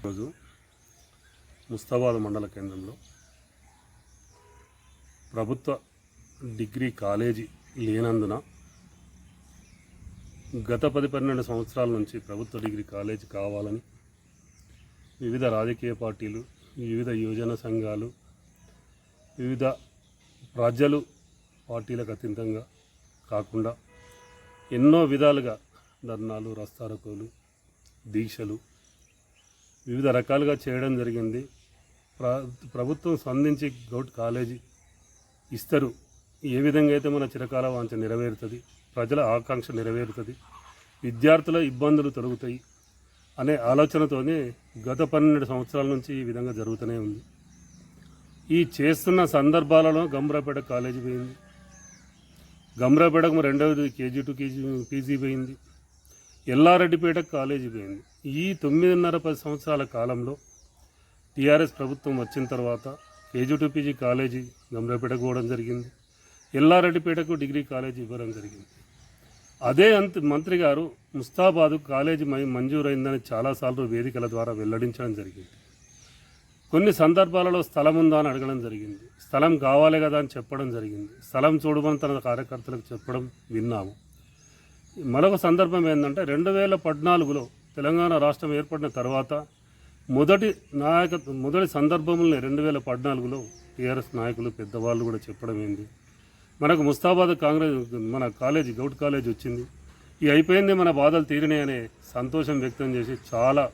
రోజు ముస్తాబాద్ మండల కేంద్రంలో ప్రభుత్వ డిగ్రీ కాలేజీ లేనందున గత పది పన్నెండు సంవత్సరాల నుంచి ప్రభుత్వ డిగ్రీ కాలేజీ కావాలని వివిధ రాజకీయ పార్టీలు వివిధ యువజన సంఘాలు వివిధ ప్రజలు పార్టీలకు అతీతంగా కాకుండా ఎన్నో విధాలుగా ధర్నాలు రస్తారకోలు దీక్షలు వివిధ రకాలుగా చేయడం జరిగింది. ప్ర ప్రభుత్వం స్పందించి గౌట్ కాలేజీ ఇస్తారు. ఏ విధంగా అయితే మన చిరకాల వాంఛ నెరవేరుతుంది. ప్రజల ఆకాంక్ష నెరవేరుతుంది. విద్యార్థుల ఇబ్బందులు తొలుగుతాయి అనే ఆలోచనతోనే గత పన్నెండు సంవత్సరాల నుంచి ఈ విధంగా జరుగుతూనే ఉంది. ఈ చేస్తున్న సందర్భాలలో గమ్రాపేట కాలేజీ పోయింది. గమ్రాపేటకు రెండవది కేజీ టు కేజీ పీజీ పోయింది. ఎల్లారెడ్డిపేట కాలేజీ పోయింది. ఈ తొమ్మిదిన్నర పది సంవత్సరాల కాలంలో టీఆర్ఎస్ ప్రభుత్వం వచ్చిన తర్వాత కేజీ పీజీ కాలేజీ గమ్రాపేటకు పోవడం జరిగింది. ఎల్లారెడ్డిపేటకు డిగ్రీ కాలేజీ ఇవ్వడం జరిగింది. అదే అంత మంత్రి గారు ముస్తాబాదు కాలేజీ మంజూరైందని చాలాసార్లు వేదికల ద్వారా వెల్లడించడం జరిగింది. కొన్ని సందర్భాలలో స్థలం ఉందా అని అడగడం జరిగింది. స్థలం కావాలి కదా అని చెప్పడం జరిగింది. స్థలం చూడమని తన కార్యకర్తలకు చెప్పడం విన్నాము. మరొక సందర్భం ఏంటంటే రెండు వేల పద్నాలుగులో తెలంగాణ రాష్ట్రం ఏర్పడిన తర్వాత మొదటి నాయక మొదటి సందర్భముల్ని రెండు వేల పద్నాలుగులో టీఆర్ఎస్ నాయకులు పెద్దవాళ్ళు కూడా చెప్పడం ఏంది? మనకు ముస్తాబాద్ కాంగ్రెస్ మన కాలేజీ గౌట్ కాలేజ్ వచ్చింది. ఈ అయిపోయింది మన బాధలు తీరినాయి అనే సంతోషం వ్యక్తం చేసి చాలా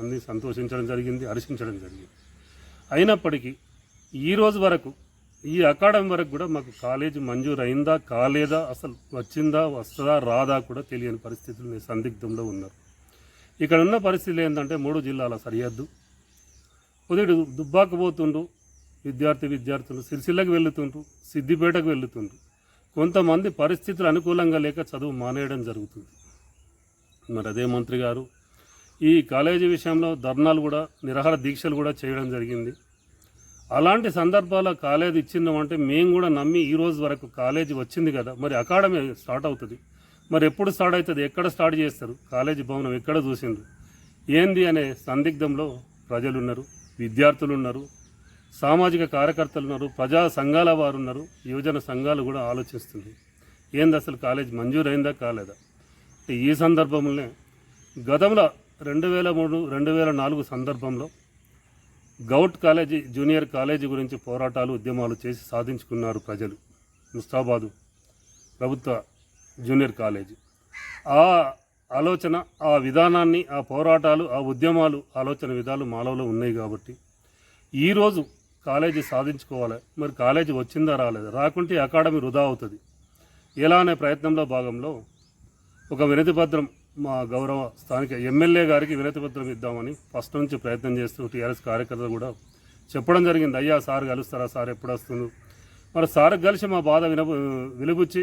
మంది సంతోషించడం జరిగింది హర్షించడం జరిగింది. అయినప్పటికీ ఈరోజు వరకు ఈ అకాడమీ వరకు కూడా మాకు కాలేజీ మంజూరు అయిందా కాలేదా అసలు వచ్చిందా వస్తుందా రాదా కూడా తెలియని పరిస్థితులు సందిగ్ధంలో ఉన్నారు. ఇక్కడ ఉన్న పరిస్థితులు ఏంటంటే మూడు జిల్లాల సరిహద్దు. ఉదయుడు దుబ్బాకు పోతుండ్రు విద్యార్థి విద్యార్థులు సిరిసిల్లకు వెళుతుండ్రు సిద్దిపేటకు వెళుతుండ్రు. కొంతమంది పరిస్థితులు అనుకూలంగా లేక చదువు మానేయడం జరుగుతుంది. మరి అదే మంత్రి గారు ఈ కాలేజీ విషయంలో ధర్నాలు కూడా నిరాహార దీక్షలు కూడా చేయడం జరిగింది. అలాంటి సందర్భాల్లో కాలేజీ ఇచ్చిందామంటే మేము కూడా నమ్మి ఈ రోజు వరకు కాలేజీ వచ్చింది కదా. మరి అకాడమీ స్టార్ట్ అవుతుంది. మరి ఎప్పుడు స్టార్ట్ అవుతుంది? ఎక్కడ స్టార్ట్ చేస్తారు? కాలేజీ భవనం ఎక్కడ చూసిండ్రు? ఏంది అనే సందిగ్ధంలో ప్రజలు ఉన్నారు విద్యార్థులు ఉన్నారు సామాజిక కార్యకర్తలు ఉన్నారు ప్రజా సంఘాల వారు ఉన్నారు యువజన సంఘాలు కూడా ఆలోచిస్తుంది ఏంది అసలు కాలేజ్ మంజూరైందా కాలేదా? ఈ సందర్భంలోనే గతంలో రెండు వేల మూడు రెండు వేల నాలుగు సందర్భంలో గౌట్ కాలేజీ జూనియర్ కాలేజీ గురించి పోరాటాలు ఉద్యమాలు చేసి సాధించుకున్నారు ప్రజలు. ముస్తాబాదు ప్రభుత్వ జూనియర్ కాలేజీ. ఆ ఆలోచన ఆ విధానాన్ని ఆ పోరాటాలు ఆ ఉద్యమాలు ఆలోచన విధాలు మాలవలో ఉన్నాయి కాబట్టి ఈరోజు కాలేజీ సాధించుకోవాలి. మరి కాలేజీ వచ్చిందా రాలేదు? రాకుంటే అకాడమీ వృధా అవుతుంది. ఎలా అనే ప్రయత్నంలో భాగంలో ఒక వినతిపత్రం మా గౌరవ స్థానిక ఎమ్మెల్యే గారికి వినతి పత్రం ఇద్దామని ఫస్ట్ నుంచి ప్రయత్నం చేస్తూ టీఆర్ఎస్ కార్యకర్తలు కూడా చెప్పడం జరిగింది. అయ్యా సార్ కలుస్తారా సార్ ఎప్పుడు వస్తుంది మరి సార్ కలిసి మా బాధ విన విలుబుచ్చి